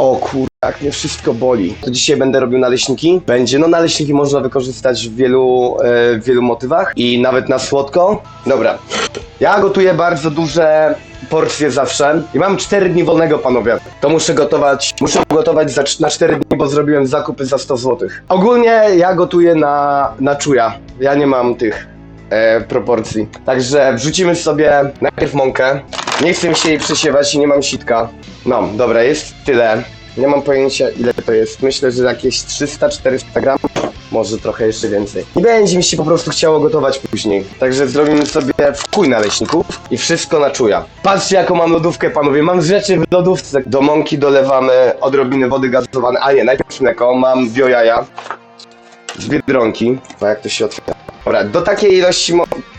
O kur... jak mnie wszystko boli. To dzisiaj będę robił naleśniki. Będzie, no naleśniki można wykorzystać w wielu, e, w wielu motywach i nawet na słodko. Dobra. Ja gotuję bardzo duże porcje zawsze i mam 4 dni wolnego, panowie. To muszę gotować, muszę gotować za, na 4 dni, bo zrobiłem zakupy za 100 zł. Ogólnie ja gotuję na, na czuja. Ja nie mam tych e, proporcji. Także wrzucimy sobie najpierw mąkę. Nie chcę mi się jej przesiewać i nie mam sitka. No, dobra, jest tyle. Nie mam pojęcia ile to jest. Myślę, że jakieś 300-400 gram. Może trochę jeszcze więcej. I będzie mi się po prostu chciało gotować później. Także zrobimy sobie wkuj naleśników i wszystko na czuja. Patrzcie jaką mam lodówkę panowie. Mam rzeczy w lodówce. Do mąki dolewamy odrobiny wody gazowanej. A nie, najpierw mleko. Mam biojaja z Biedronki. A jak to się otwiera? Dobra, do takiej ilości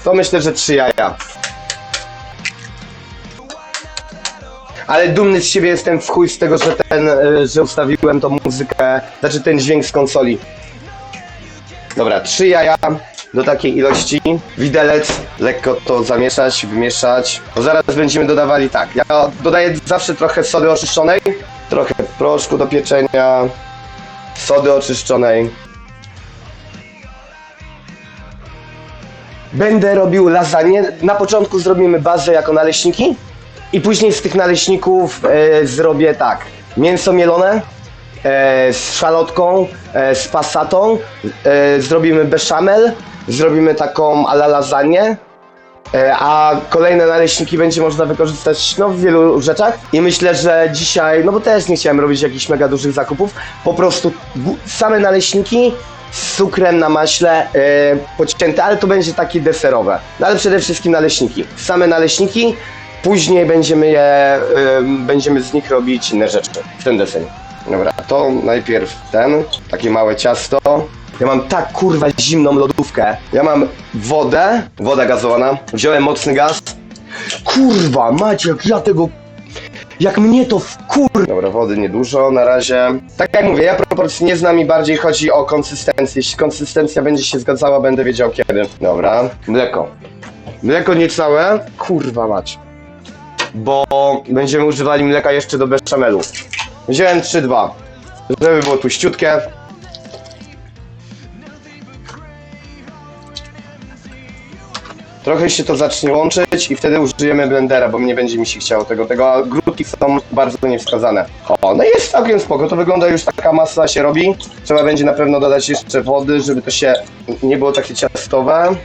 to myślę, że trzy jaja. Ale dumny z siebie jestem w chuj z tego, że ten, e, że ustawiłem tą muzykę, znaczy ten dźwięk z konsoli. Dobra, trzy jaja do takiej ilości. Widelec, lekko to zamieszać, wymieszać. Bo zaraz będziemy dodawali tak. Ja dodaję zawsze trochę sody oczyszczonej, trochę proszku do pieczenia, sody oczyszczonej. Będę robił lasagne. Na początku zrobimy bazę jako naleśniki i później z tych naleśników e, zrobię tak. Mięso mielone e, z szalotką, e, z passatą, e, zrobimy beszamel, zrobimy taką ala lasagne, e, a kolejne naleśniki będzie można wykorzystać no, w wielu rzeczach i myślę, że dzisiaj, no bo też nie chciałem robić jakichś mega dużych zakupów, po prostu same naleśniki z cukrem na maśle e, pocięte, ale to będzie takie deserowe. No, ale przede wszystkim naleśniki. Same naleśniki, później będziemy je, będziemy z nich robić inne rzeczy w ten deser. Dobra, to najpierw ten, takie małe ciasto. Ja mam tak kurwa zimną lodówkę. Ja mam wodę, woda gazowana. Wziąłem mocny gaz. Kurwa, macie jak ja tego jak mnie to wkur... Dobra, wody niedużo na razie. Tak jak mówię, ja proporcji nie znam i bardziej chodzi o konsystencję. Jeśli konsystencja będzie się zgadzała, będę wiedział kiedy. Dobra, mleko. Mleko niecałe. Kurwa mać. Bo będziemy używali mleka jeszcze do beszamelu. Wziąłem 3-2. Żeby było tuściutkie. Trochę się to zacznie łączyć i wtedy użyjemy blendera, bo nie będzie mi się chciało tego. Tego a grudki są bardzo niewskazane. O, no jest całkiem spoko. To wygląda już taka masa się robi. Trzeba będzie na pewno dodać jeszcze wody, żeby to się nie było takie ciastowe.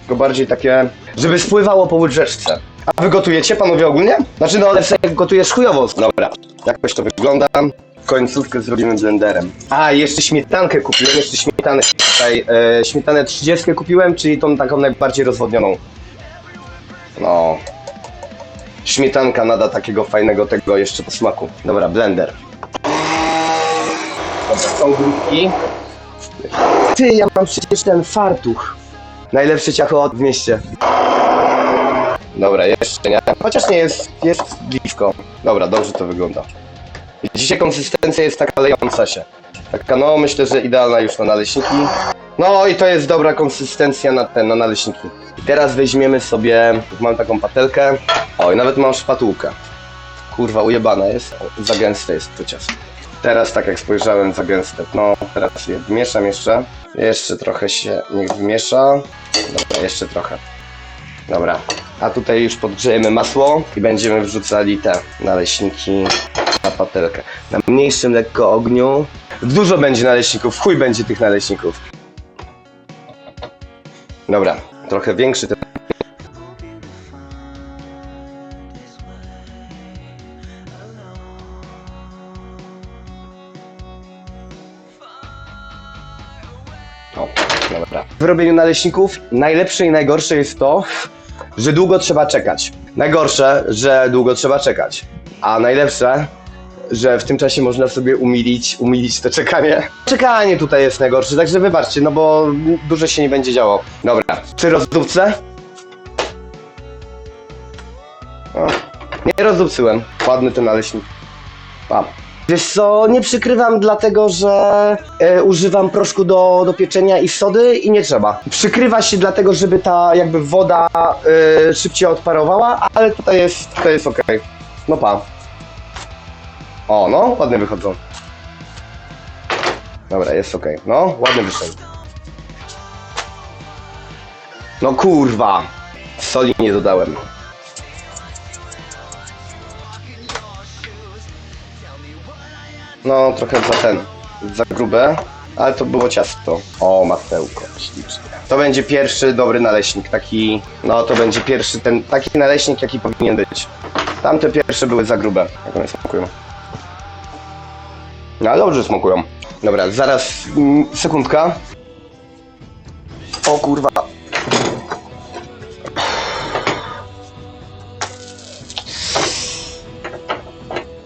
Tylko bardziej takie, żeby spływało po łyżeczce. A wy gotujecie panowie ogólnie? Znaczy no ale sobie gotujesz chujowo. Dobra, jakoś to wygląda. Końcówkę zrobimy blenderem. A, jeszcze śmietankę kupiłem, jeszcze śmietanę tutaj, e, śmietanę 30 kupiłem, czyli tą taką najbardziej rozwodnioną. No. Śmietanka nada takiego fajnego tego jeszcze po smaku. Dobra, blender. Dobra, są grudki. Ty, ja mam przecież ten fartuch. Najlepsze ciacho w mieście. Dobra, jeszcze nie. Chociaż nie jest, jest blisko. Dobra, dobrze to wygląda. I Dzisiaj konsystencja jest taka lejąca się. Taka, no myślę, że idealna już na naleśniki. No i to jest dobra konsystencja na ten, na naleśniki. I teraz weźmiemy sobie, mam taką patelkę. O, i nawet mam szpatułkę. Kurwa, ujebane jest. Za gęste jest to ciasto. Teraz tak jak spojrzałem, za gęste. No, teraz je mieszam jeszcze. Jeszcze trochę się niech wymiesza. Dobra, jeszcze trochę. Dobra. A tutaj już podgrzejemy masło i będziemy wrzucali te naleśniki na patelkę. Na mniejszym lekko ogniu. Dużo będzie naleśników, chuj będzie tych naleśników. Dobra, trochę większy ten. O, dobra. W robieniu naleśników najlepsze i najgorsze jest to, że długo trzeba czekać. Najgorsze, że długo trzeba czekać. A najlepsze, że w tym czasie można sobie umilić, umilić to czekanie. Czekanie tutaj jest najgorsze, także wybaczcie, no bo dużo się nie będzie działo. Dobra, przy rozdupce? O, nie rozdupcyłem. Ładny ten naleśnik. Pam. Wiesz co, nie przykrywam dlatego, że e, używam proszku do, do pieczenia i sody i nie trzeba. Przykrywa się dlatego, żeby ta jakby woda e, szybciej odparowała, ale tutaj jest, to jest ok. No pa. O, no, ładnie wychodzą. Dobra, jest ok. No, ładnie wyszedł. No kurwa! Soli nie dodałem. No, trochę za ten, za grube, ale to było ciasto. O, masełko, ślicznie. To będzie pierwszy dobry naleśnik, taki, no to będzie pierwszy ten, taki naleśnik, jaki powinien być. Tamte pierwsze były za grube, jak one smakują. No ale dobrze smakują. Dobra, zaraz, mm, sekundka. O kurwa.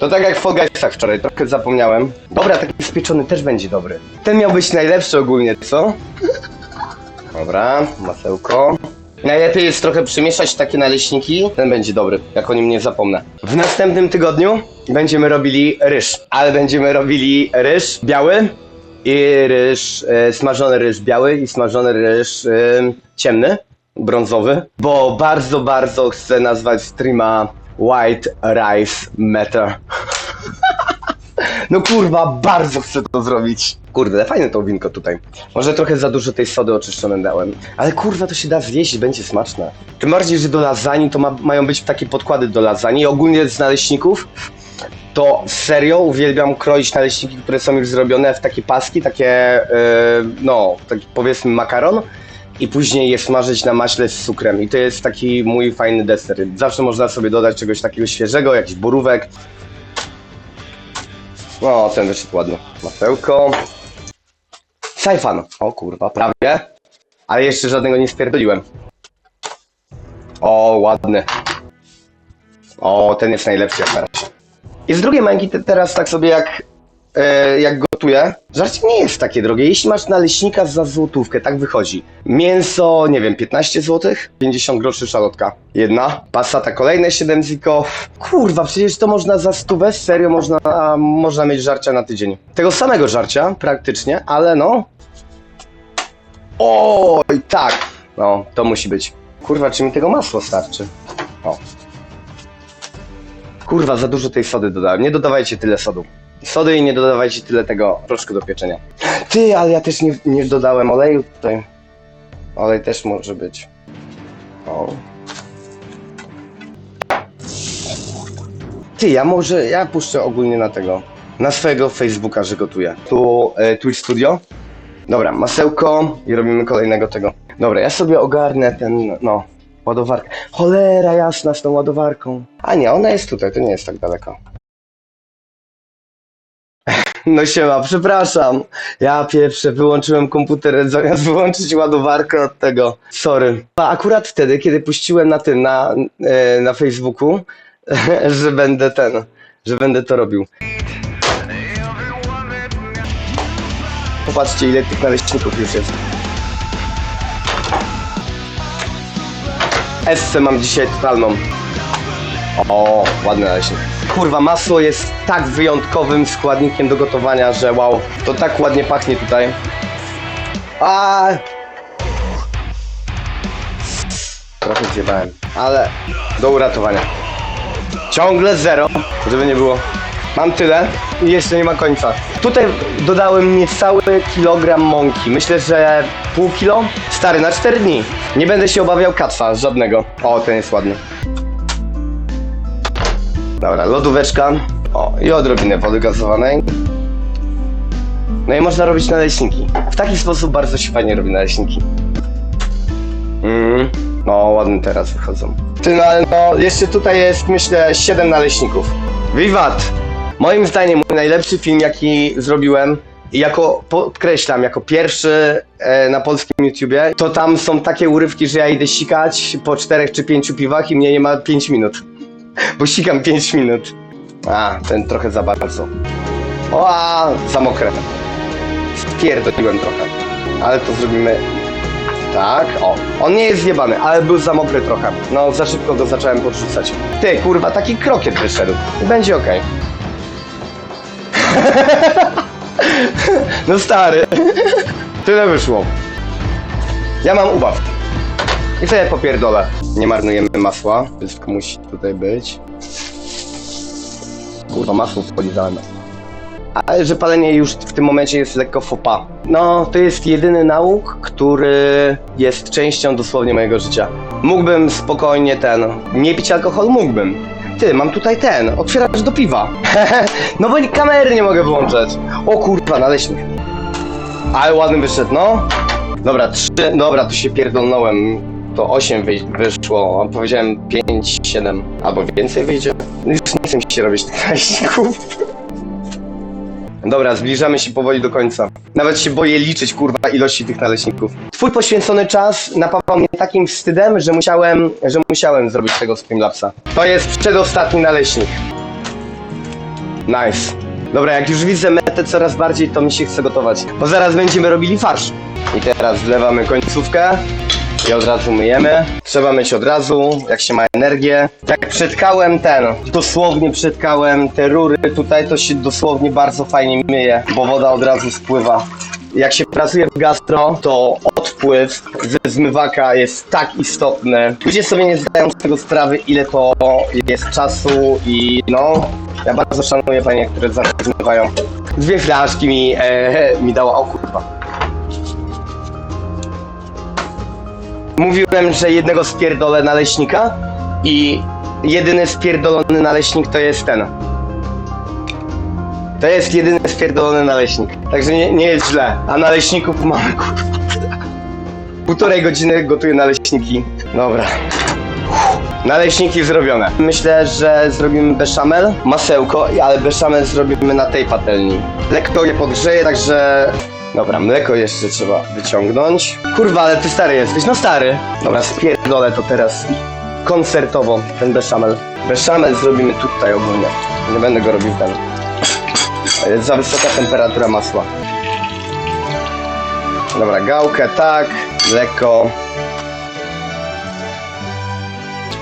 To tak jak w Fall wczoraj, trochę zapomniałem. Dobra, taki spieczony też będzie dobry. Ten miał być najlepszy ogólnie, co? Dobra, masełko. Najlepiej jest trochę przymieszać takie naleśniki, ten będzie dobry, jak o nim nie zapomnę. W następnym tygodniu będziemy robili ryż, ale będziemy robili ryż biały i ryż, e, smażony ryż biały i smażony ryż e, ciemny, brązowy, bo bardzo, bardzo chcę nazwać streama White Rice Matter. No kurwa, bardzo chcę to zrobić. Kurde, fajne to winko tutaj. Może trochę za dużo tej sody oczyszczonej dałem. Ale kurwa, to się da zjeść, będzie smaczne. Tym bardziej, że do lasagne to ma, mają być takie podkłady do lasagne. I ogólnie z naleśników to serio uwielbiam kroić naleśniki, które są już zrobione w takie paski, takie, yy, no, taki powiedzmy makaron. I później je smażyć na maśle z cukrem. I to jest taki mój fajny deser. Zawsze można sobie dodać czegoś takiego świeżego, jakiś borówek. No, ten wyszedł ładny. Masełko. Sajfan. O kurwa, prawie. Ale jeszcze żadnego nie spierdoliłem. O, ładny. O, ten jest najlepszy jak na razie. I z drugiej męki te, teraz tak sobie jak, e, jak gotuję, żarcie nie jest takie drogie. Jeśli masz naleśnika za złotówkę, tak wychodzi. Mięso, nie wiem, 15 zł, 50 groszy szalotka. Jedna. Passata kolejne 7 ziko. Kurwa, przecież to można za stówę, serio można, a, można mieć żarcia na tydzień. Tego samego żarcia, praktycznie, ale no. Oj, tak. No, to musi być. Kurwa, czy mi tego masło starczy? O. Kurwa, za dużo tej sody dodałem. Nie dodawajcie tyle sodu. Sody i nie dodawajcie tyle tego proszku do pieczenia. Ty, ale ja też nie, nie dodałem oleju tutaj. Olej też może być. O. Ty, ja może, ja puszczę ogólnie na tego, na swojego Facebooka, że gotuję. Tu e, Twitch Studio. Dobra, masełko i robimy kolejnego tego. Dobra, ja sobie ogarnę ten, no, ładowarkę. Cholera jasna z tą ładowarką. A nie, ona jest tutaj, to nie jest tak daleko. No siema, przepraszam. Ja pierwsze wyłączyłem komputer zamiast wyłączyć ładowarkę od tego. Sorry. A akurat wtedy, kiedy puściłem na tym, na, e, na Facebooku, że będę ten, że będę to robił. Popatrzcie ile tych naleśników już jest. Esce mam dzisiaj totalną. O, ładny naleśnik. Kurwa, masło jest tak wyjątkowym składnikiem do gotowania, że wow. To tak ładnie pachnie tutaj. A. Trochę zjebałem, ale do uratowania. Ciągle zero, żeby nie było. Mam tyle i jeszcze nie ma końca. Tutaj dodałem niecały kilogram mąki. Myślę, że pół kilo? Stary, na 4 dni. Nie będę się obawiał kaca, żadnego. O, ten jest ładny. Dobra, lodóweczka. O, i odrobinę wody gazowanej. No i można robić naleśniki. W taki sposób bardzo się fajnie robi naleśniki. Mm, no, ładnie teraz wychodzą. Ty, no, ale no, jeszcze tutaj jest, myślę, 7 naleśników. Wiwat! Moim zdaniem mój najlepszy film, jaki zrobiłem, jako, podkreślam, jako pierwszy e, na polskim YouTubie, to tam są takie urywki, że ja idę sikać po czterech czy pięciu piwach i mnie nie ma 5 minut. Bo sikam 5 minut. A, ten trochę za bardzo. O, a, za mokre. Spierdoliłem trochę. Ale to zrobimy tak, o. On nie jest zjebany, ale był za mokry trochę. No, za szybko go zacząłem podrzucać. Ty, kurwa, taki krokiet wyszedł. Będzie okej. no stary. Tyle wyszło. Ja mam ubaw. I sobie popierdolę. Nie marnujemy masła. Wszystko musi tutaj być. kurwa, masło polizałem. Ale że palenie już w tym momencie jest lekko fopa. No, to jest jedyny nauk, który jest częścią dosłownie mojego życia. Mógłbym spokojnie ten, nie pić alkoholu, mógłbym. Ty, mam tutaj ten, otwieracz do piwa. no bo kamery nie mogę wyłączać. O kurwa, naleśnik. Ale ładny wyszedł, no. Dobra, trzy, dobra, tu się pierdolnąłem. To 8 wyszło, a powiedziałem 5, 7, albo więcej wyjdzie. Już nie chcę mi się robić tych naleśników. Dobra, zbliżamy się powoli do końca. Nawet się boję liczyć, kurwa, ilości tych naleśników. Twój poświęcony czas napawał mnie takim wstydem, że musiałem, że musiałem zrobić tego Streamlapsa. To jest przedostatni naleśnik. Nice. Dobra, jak już widzę metę coraz bardziej, to mi się chce gotować. Bo zaraz będziemy robili farsz. I teraz wlewamy końcówkę od razu myjemy. Trzeba myć od razu, jak się ma energię. Jak przetkałem ten, dosłownie przetkałem te rury tutaj, to się dosłownie bardzo fajnie myje, bo woda od razu spływa. Jak się pracuje w gastro, to odpływ ze zmywaka jest tak istotny. Ludzie sobie nie zdają z tego sprawy, ile to jest czasu i no, ja bardzo szanuję panie, które zmywają. Dwie flaszki mi, e, mi dała, o kurwa. Mówiłem, że jednego spierdolę naleśnika i jedyny spierdolony naleśnik to jest ten. To jest jedyny spierdolony naleśnik. Także nie, nie jest źle. A naleśników mamy kurwa. Półtorej godziny gotuję naleśniki. Dobra. Naleśniki zrobione. Myślę, że zrobimy beszamel, masełko, ale beszamel zrobimy na tej patelni. Lekko je podgrzeję, także... Dobra, mleko jeszcze trzeba wyciągnąć. Kurwa, ale ty stary jesteś, no stary. Dobra, spierdolę to teraz koncertowo, ten beszamel. Beszamel zrobimy tutaj ogólnie. Nie będę go robił tam. Jest za wysoka temperatura masła. Dobra, gałkę tak, mleko,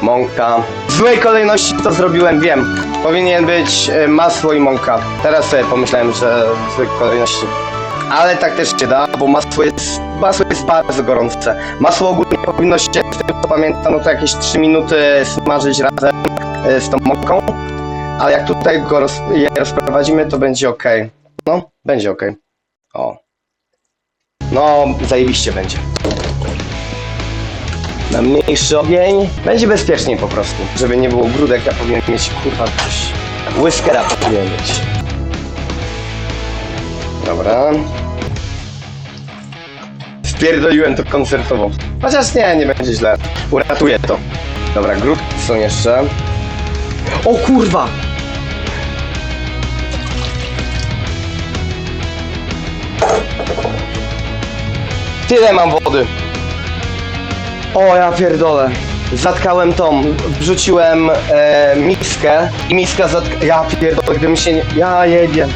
mąka. W złej kolejności to zrobiłem, wiem. Powinien być e, masło i mąka. Teraz sobie pomyślałem, że w złej kolejności. Ale tak też się da, bo masło jest, masło jest bardzo gorące. Masło ogólnie powinno się, z tego co pamiętam, no to jakieś 3 minuty smażyć razem e, z tą mąką. Ale jak tutaj go roz, je rozprowadzimy, to będzie ok. No, będzie ok. O. No, zajebiście będzie. Na mniejszy ogień. Będzie bezpieczniej po prostu. Żeby nie było grudek, ja powinien mieć kurwa coś. Whiskera powinien mieć. Dobra. Wpierdoliłem to koncertowo. Chociaż nie, nie będzie źle. Uratuję to. Dobra, grudki są jeszcze. O kurwa! Tyle mam wody. O, ja pierdolę. Zatkałem tą, wrzuciłem e, miskę i miska zatka... Ja pierdolę, gdybym się nie... Ja jebie.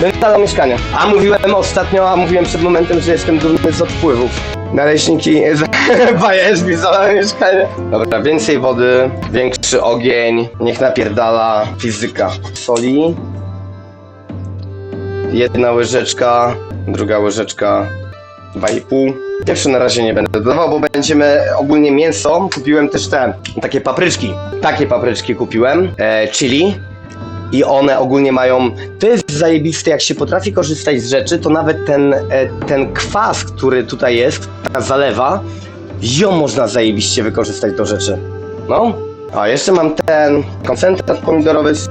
Bym zadał mieszkanie. A mówiłem ostatnio, a mówiłem przed momentem, że jestem dumny z odpływów. Naleśniki, bajesz mi zadałem mieszkanie. Dobra, więcej wody, większy ogień, niech napierdala fizyka. Soli. Jedna łyżeczka, druga łyżeczka, 2,5. Pierwszy na razie nie będę dodawał, bo będziemy ogólnie mięso. Kupiłem też te takie papryczki. Takie papryczki kupiłem. E, chili. I one ogólnie mają. To jest zajebiste, jak się potrafi korzystać z rzeczy, to nawet ten, e, ten kwas, który tutaj jest, ta zalewa, ją można zajebiście wykorzystać do rzeczy. No. A jeszcze mam ten koncentrat pomidorowy z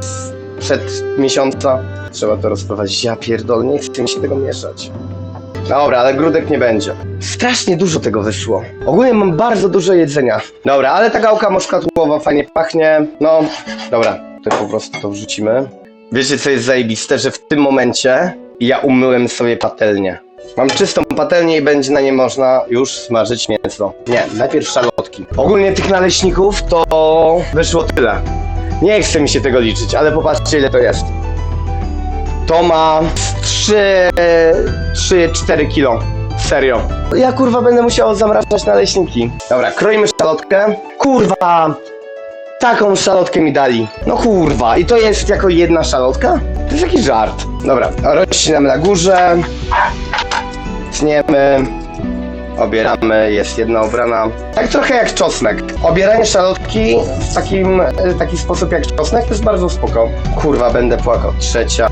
przed miesiąca. Trzeba to rozprowadzić. Ja pierdolę, nie chcę mi się tego mieszać. Dobra, ale grudek nie będzie. Strasznie dużo tego wyszło. Ogólnie mam bardzo dużo jedzenia. Dobra, ale ta gałka moszkatłowa fajnie pachnie. No, dobra, po prostu to wrzucimy. Wiecie co jest zajebiste, że w tym momencie ja umyłem sobie patelnię. Mam czystą patelnię i będzie na nie można już smażyć mięso. Nie, najpierw szalotki. Ogólnie tych naleśników to wyszło tyle. Nie chce mi się tego liczyć, ale popatrzcie ile to jest. To ma 3-4 kilo. Serio. Ja kurwa będę musiał zamrażać naleśniki. Dobra, kroimy szalotkę. Kurwa! Taką szalotkę mi dali. No kurwa, i to jest jako jedna szalotka? To jest jakiś żart. Dobra, rozcinamy na górze. Tniemy. obieramy, jest jedna obrana. Tak trochę jak czosnek. Obieranie szalotki w takim, e, taki sposób jak czosnek to jest bardzo spoko. Kurwa, będę płakał. Trzecia.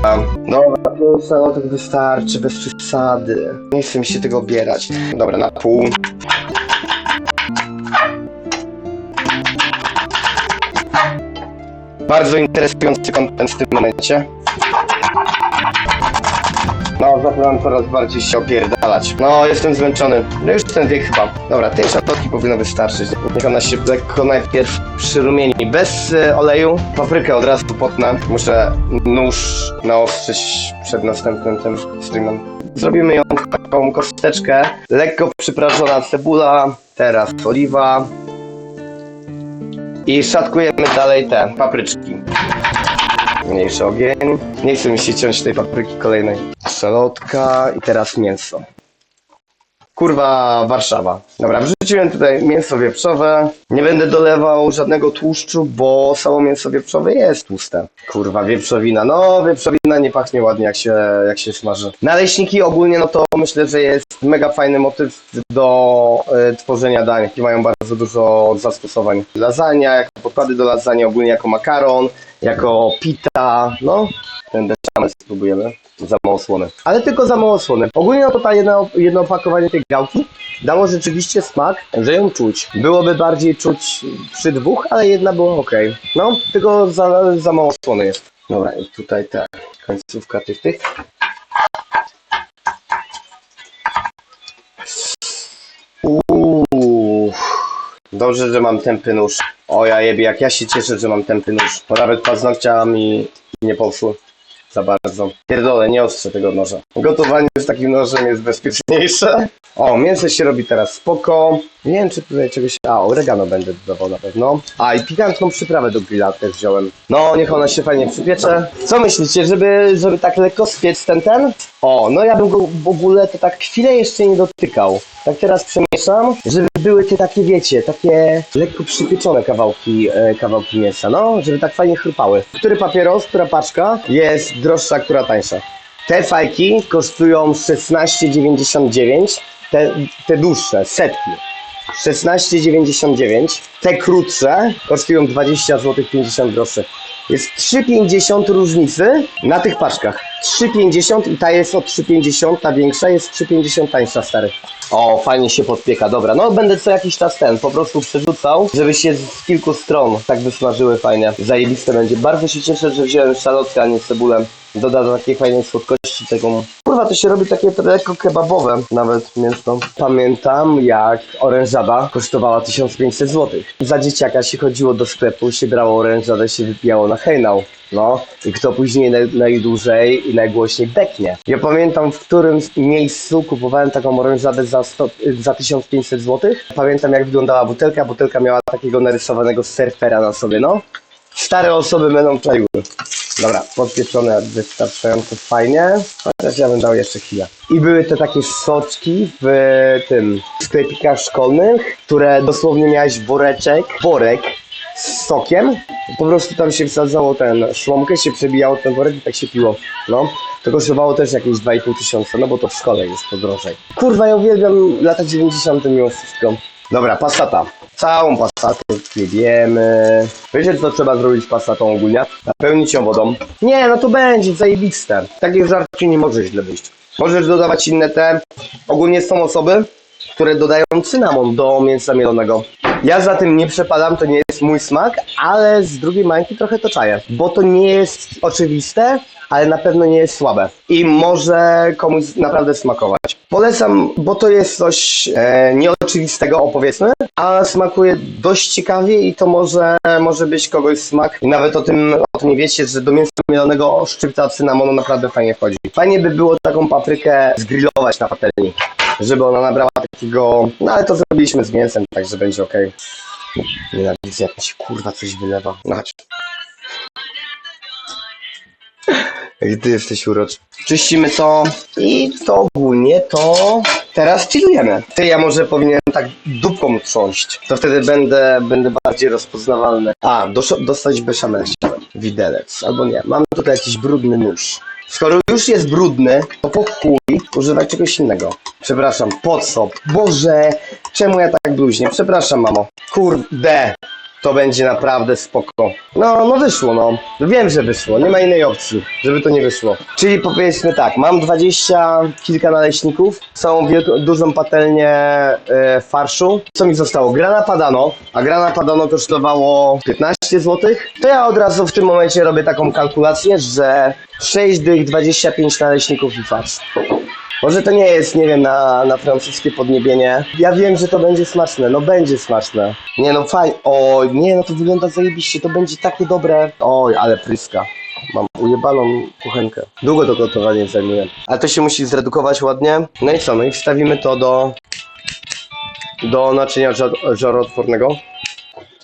Dobra, pięć szalotek wystarczy, bez przesady. Nie chcę mi się tego obierać. Dobra, na pół. Bardzo interesujący kontent w tym momencie. No, zaczynam coraz bardziej się opierdalać. No, jestem zmęczony. No już ten wiek chyba. Dobra, tej szatotki powinno wystarczyć. Niech ona się lekko najpierw przyrumieni. Bez e, oleju. Paprykę od razu potnę. Muszę nóż naostrzyć przed następnym tym streamem. Zrobimy ją taką kosteczkę. Lekko przyprażona cebula. Teraz oliwa. I szatkujemy dalej te papryczki. Mniejszy ogień. Nie chcę mi się ciąć tej papryki kolejnej. Szalotka i teraz mięso. Kurwa, Warszawa. Dobra, wrzuciłem tutaj mięso wieprzowe. Nie będę dolewał żadnego tłuszczu, bo samo mięso wieprzowe jest tłuste. Kurwa, wieprzowina. No, wieprzowina nie pachnie ładnie, jak się, jak się smaży. Naleśniki ogólnie, no to myślę, że jest mega fajny motyw do e, tworzenia dań. I mają bardzo dużo zastosowań. Lasagna, jako podkłady do lasagne, ogólnie jako makaron, jako pita, no. Ten bechamel spróbujemy. Za mało słony. Ale tylko za mało słony. Ogólnie no to ta jedno, jedno opakowanie tej gałki dało rzeczywiście smak, że ją czuć. Byłoby bardziej czuć przy dwóch, ale jedna była ok. No, tylko za, za mało słony jest. Dobra, i tutaj ta końcówka tych tych. Uuu. Dobrze, że mam tępy nóż. O ja jebie, jak ja się cieszę, że mam tępy nóż. Bo nawet paznokcia mi nie poszły za bardzo. Pierdolę, nie ostrzę tego noża. Gotowanie z takim nożem jest bezpieczniejsze. O, mięso się robi teraz spoko. Nie wiem, czy tutaj czegoś... A, oregano będę dodawał na pewno. A, i pikantną przyprawę do grilla też wziąłem. No, niech ona się fajnie przypiecze. Co myślicie, żeby, żeby tak lekko spiec ten ten? O, no ja bym go w ogóle to tak chwilę jeszcze nie dotykał. Tak teraz przemieszam, żeby były te takie, wiecie, takie lekko przypieczone kawałki, e, kawałki mięsa, no, żeby tak fajnie chrupały. Który papieros, która paczka jest droższa, która tańsza? Te fajki kosztują 16,99, te, te dłuższe, setki. 16,99. Te krótsze kosztują 20 zł 50 groszy. Jest 3,50 różnicy na tych paczkach. 3,50 i ta jest o 3,50, ta większa jest 3,50 tańsza, stary. O, fajnie się podpieka, dobra. No będę co jakiś czas ten po prostu przerzucał, żeby się z kilku stron tak wysmażyły fajnie. Zajebiste będzie. Bardzo się cieszę, że wziąłem szalotkę, a nie cebulę. Doda do takiej fajnej słodkości tego. Kurwa, to się robi takie lekko kebabowe nawet mięso. Pamiętam jak orężada kosztowała 1500 zł. Za dzieciaka się chodziło do sklepu, się brało orężadę, się wypijało na hejnał. No i kto później naj, najdłużej i najgłośniej beknie. Ja pamiętam w którym miejscu kupowałem taką orężadę za, 100, za 1500 zł. Pamiętam jak wyglądała butelka. Butelka miała takiego narysowanego surfera na sobie, no. Stare osoby będą czaiły. Dobra, podpieczone wystarczająco fajnie. Chociaż ja bym dał jeszcze chwilę. I były te takie soczki w tym sklepikach szkolnych, które dosłownie miałeś woreczek, worek z sokiem. Po prostu tam się wsadzało ten szlomkę, się przebijało ten worek i tak się piło. No. To kosztowało też jakieś 2,5 tysiąca, no bo to w szkole jest to drożej. Kurwa, ja uwielbiam lata 90. mimo wszystko. Dobra, pasata. Całą pasatę wiemy. Wiecie co trzeba zrobić z pasatą ogólnie? Napełnić ją wodą. Nie, no to będzie zajebiste. Takie żarcie nie może źle wyjść. Możesz dodawać inne te. Ogólnie są osoby, które dodają cynamon do mięsa mielonego. Ja za tym nie przepadam, to nie jest mój smak, ale z drugiej mańki trochę to czaję. Bo to nie jest oczywiste, ale na pewno nie jest słabe. I może komuś naprawdę smakować. Polecam, bo to jest coś e, nieoczywistego, opowiedzmy, a smakuje dość ciekawie i to może, może być kogoś smak. I nawet o tym, o tym nie wiecie, że do mięsa mielonego szczypta cynamonu naprawdę fajnie wchodzi. Fajnie by było taką paprykę zgrillować na patelni, żeby ona nabrała takiego... No ale to zrobiliśmy z mięsem, także będzie ok. Nienawidzę, jak mi się kurwa coś wylewa. No chodź. Ty jesteś uroczy. Czyścimy to i to ogólnie to teraz chillujemy. Ty, ja może powinienem tak dupką trząść. To wtedy będę, będę bardziej rozpoznawalny. A, dos- dostać beszamel chciałem. Widelec. Albo nie. Mam tutaj jakiś brudny nóż. Skoro już jest brudny, to po chuj używać czegoś innego. Przepraszam, po co? Boże, czemu ja tak bluźnię? Przepraszam, mamo. Kurde. To będzie naprawdę spoko. No, no wyszło, no. Wiem, że wyszło. Nie ma innej opcji, żeby to nie wyszło. Czyli powiedzmy tak, mam 20 kilka naleśników, całą wielką, dużą patelnię e, farszu. Co mi zostało? Grana padano, a grana padano kosztowało 15 zł. To ja od razu w tym momencie robię taką kalkulację, że 6 dych 25 naleśników i farsz. Może to nie jest, nie wiem, na, na francuskie podniebienie. Ja wiem, że to będzie smaczne, no będzie smaczne. Nie no fajnie, o nie no to wygląda zajebiście, to będzie takie dobre. Oj, ale pryska. Mam ujebaną kuchenkę. Długo to gotowanie zajmuje. Ale to się musi zredukować ładnie. No i co, no i wstawimy to do... Do naczynia żar- żaroodpornego.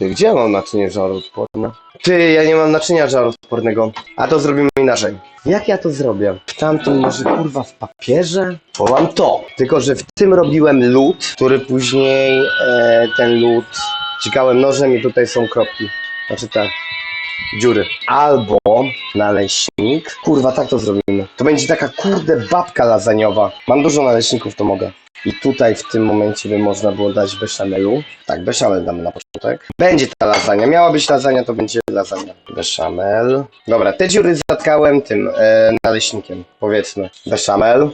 Ty, gdzie mam naczynie żaroodporne? Ty, ja nie mam naczynia żaroodpornego. A to zrobimy inaczej. Jak ja to zrobię? W tamtym może kurwa w papierze? Bo mam to. Tylko, że w tym robiłem lód, który później e, ten lód cikałem nożem i tutaj są kropki. Znaczy te dziury. Albo naleśnik. Kurwa, tak to zrobimy. To będzie taka kurde babka lasagnowa. Mam dużo naleśników, to mogę. I tutaj w tym momencie by można było dać beszamelu. Tak, beszamel damy na początek. Będzie ta lasagna. Miała być lasagna, to będzie lasagna. Beszamel. Dobra, te dziury zatkałem tym e, naleśnikiem, powiedzmy. Beszamel.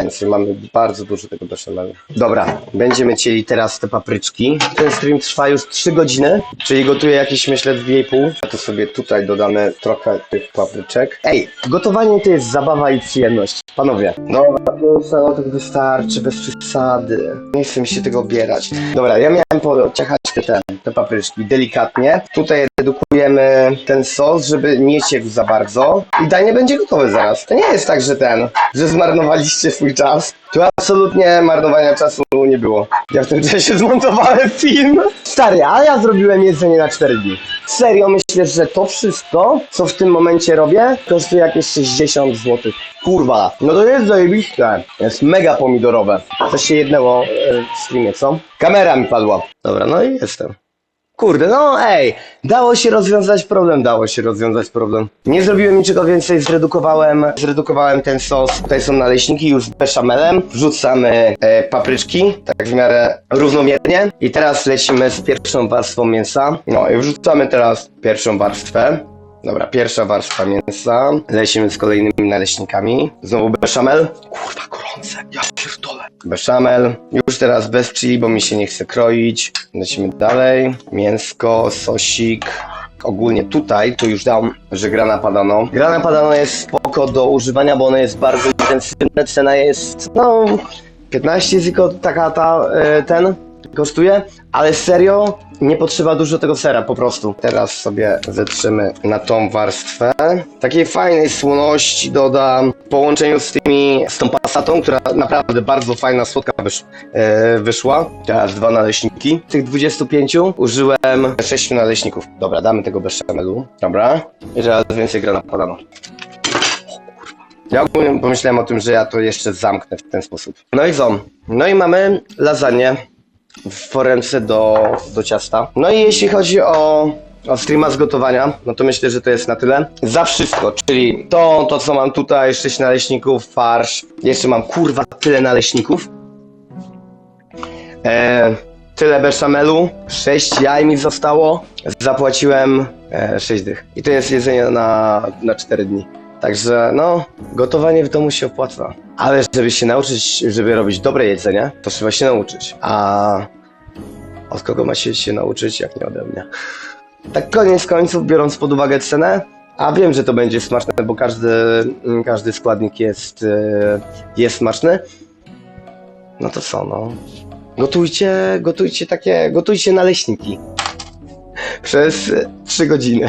Więc mamy bardzo dużo tego beszamelu. Dobra, będziemy cieli teraz te papryczki. Ten stream trwa już 3 godziny, czyli gotuję jakieś myślę 2,5. A to sobie tutaj dodamy trochę tych papryczek. Ej, gotowanie to jest zabawa i przyjemność. Panowie. Dobra, pięć salotek wystarczy, bez przesady. Nie chcę mi się tego obierać. Dobra, ja miałem pociachać te, te, papryczki delikatnie. Tutaj redukujemy ten sos, żeby nie ciekł za bardzo. I danie będzie gotowe zaraz. To nie jest tak, że ten, że zmarnowaliście swój czas. Tu absolutnie marnowania czasu nie było. Ja w tym czasie zmontowałem film. Stary, a ja zrobiłem jedzenie na 4 dni. Serio myślę, że to wszystko, co w tym momencie robię, kosztuje jakieś 60 zł. Kurwa, no to jest zajebiście. Jest mega pomidorowe. Coś się jednęło e, w streamie, co? Kamera mi padła. Dobra, no i jestem. Kurde, no ej, dało się rozwiązać problem, dało się rozwiązać problem. Nie zrobiłem niczego więcej, zredukowałem, zredukowałem ten sos. Tutaj są naleśniki już z beszamelem. Wrzucamy e, papryczki, tak w miarę równomiernie. I teraz lecimy z pierwszą warstwą mięsa. No i wrzucamy teraz pierwszą warstwę. Dobra, pierwsza warstwa mięsa. Lecimy z kolejnymi naleśnikami. Znowu beszamel. Kurwa, gorące, ja pierdolę. Beszamel. Już teraz bez chili, bo mi się nie chce kroić. Lecimy dalej. Mięsko, sosik. Ogólnie tutaj, tu już dam, że grana padano. Grana padano jest spoko do używania, bo ono jest bardzo intensywne. Cena jest, no, 15 ziko taka ta, e, ten kosztuje, ale serio nie potrzeba dużo tego sera po prostu. Teraz sobie zetrzymy na tą warstwę. Takiej fajnej słoności dodam w połączeniu z tymi, z tą pasatą, która naprawdę bardzo fajna, słodka wysz, e, wyszła. Teraz dwa naleśniki. Z tych 25 użyłem 6 naleśników. Dobra, damy tego beszamelu. Dobra. I teraz więcej gra napadano. Ja ogólnie pomyślałem o tym, że ja to jeszcze zamknę w ten sposób. No i co? No i mamy lasagne w foremce do, do ciasta. No i jeśli chodzi o, o streama z gotowania, no to myślę, że to jest na tyle. Za wszystko, czyli to, to co mam tutaj, 6 naleśników, farsz. Jeszcze mam kurwa tyle naleśników. E, tyle beszamelu, 6 jaj mi zostało. Zapłaciłem e, 6 dych. I to jest jedzenie na, na 4 dni. Także no, gotowanie w domu się opłaca. Ale żeby się nauczyć, żeby robić dobre jedzenie, to trzeba się nauczyć. A od kogo ma się się nauczyć, jak nie ode mnie? Tak koniec końców, biorąc pod uwagę cenę, a wiem, że to będzie smaczne, bo każdy, mm, każdy składnik jest, e, jest smaczny. No to co, no. Gotujcie, gotujcie takie, gotujcie naleśniki. Przez 3 godziny.